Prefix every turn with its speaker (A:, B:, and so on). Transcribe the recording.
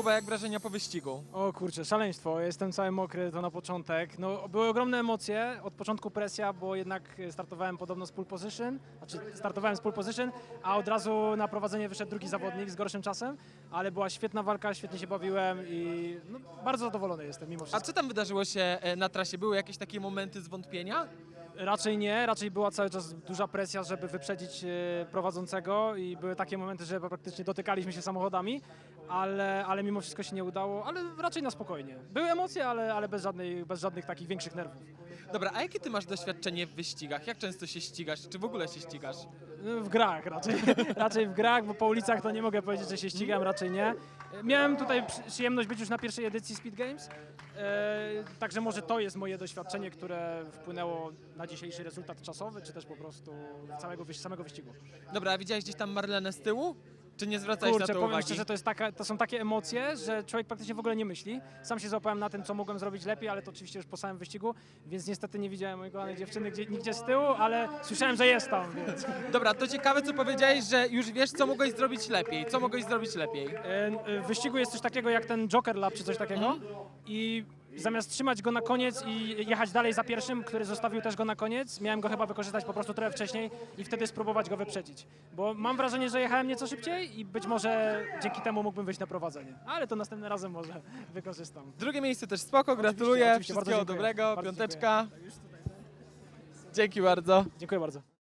A: Kuba, jak wrażenia po wyścigu?
B: O kurczę, szaleństwo. Jestem cały mokry, to na początek. No, były ogromne emocje, od początku presja, bo jednak startowałem podobno z pole position, znaczy startowałem z pole position, a od razu na prowadzenie wyszedł drugi zawodnik z gorszym czasem, ale była świetna walka, świetnie się bawiłem i no, bardzo zadowolony jestem mimo
A: A
B: wszystko.
A: co tam wydarzyło się e, na trasie? Były jakieś takie momenty zwątpienia?
B: Raczej nie, raczej była cały czas duża presja, żeby wyprzedzić e, prowadzącego i były takie momenty, że praktycznie dotykaliśmy się samochodami, ale, ale mimo wszystko się nie udało, ale raczej na spokojnie. Były emocje, ale, ale bez, żadnej, bez żadnych takich większych nerwów.
A: Dobra, a jakie ty masz doświadczenie w wyścigach? Jak często się ścigasz? Czy w ogóle się ścigasz?
B: W grach raczej. raczej w grach, bo po ulicach to nie mogę powiedzieć, że się ścigam, raczej nie. Miałem tutaj przy- przyjemność być już na pierwszej edycji Speed Games, e, także może to jest moje doświadczenie, które wpłynęło na dzisiejszy rezultat czasowy, czy też po prostu całego, wyś- samego wyścigu.
A: Dobra, a widziałeś gdzieś tam Marlenę z tyłu? Czy nie zwracałeś
B: Kurczę,
A: na to
B: powiem
A: uwagi?
B: szczerze, to, jest taka, to są takie emocje, że człowiek praktycznie w ogóle nie myśli. Sam się złapałem na tym, co mogłem zrobić lepiej, ale to oczywiście już po samym wyścigu, więc niestety nie widziałem mojej kochanej dziewczyny gdzie, nigdzie z tyłu, ale słyszałem, że jest tam, więc...
A: Dobra, to ciekawe co powiedziałeś, że już wiesz co mogłeś zrobić lepiej. Co mogłeś zrobić lepiej?
B: E, e, W wyścigu jest coś takiego jak ten Joker Lab czy coś takiego i zamiast trzymać go na koniec i jechać dalej za pierwszym, który zostawił też go na koniec, miałem go chyba wykorzystać po prostu trochę wcześniej i wtedy spróbować go wyprzedzić. Bo mam wrażenie, że jechałem nieco szybciej i być może dzięki temu mógłbym wyjść na prowadzenie. Ale to następnym razem może wykorzystam.
A: Drugie miejsce też spoko, gratuluję.
B: oczywiście, bardzo
A: Wszystkiego
B: dziękuję.
A: dobrego,
B: Bardzo
A: piąteczka. Dzięki bardzo.
B: Dziękuję bardzo.